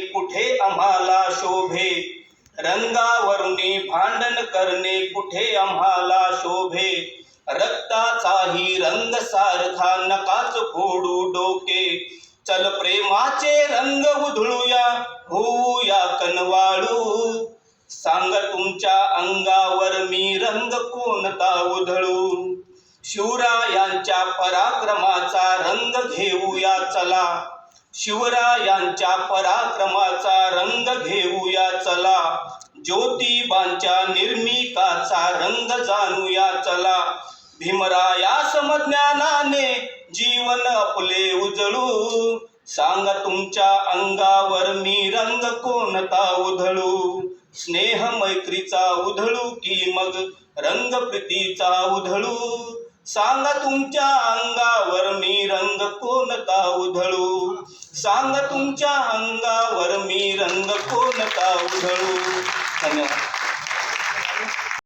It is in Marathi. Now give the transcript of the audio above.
कुठे आम्हाला शोभे? रंगावरणी भांडण करणे कुठे आम्हाला शोभे? रक्ताचाही रंग सारखा नकाच फोडू डोके. चल प्रेमाचे रंग उधळूया होऊया कनवाळू. सांग तुमच्या अंगावर मी रंग कोणता उधळू? शिवरायांच्या पराक्रमाचा रंग घेऊया चला. शिवरायांच्या पराक्रमाचा रंग घेऊया चला. ज्योतिबांच्या निर्मिकाचा रंग जाणूया चला. भीमराया समज्ञानाने जीवन आपले उजळू. सांगा तुमच्या अंगावर मी रंग कोणता उधळू? स्नेह मैत्रीचा उधळू की मग रंग प्रीतीचा उधळू? सांगा तुमच्या अंगावर मी रंग कोणता उधळू? सांगा तुमच्या अंगावर मी रंग कोणता उधळू. धन्यवाद.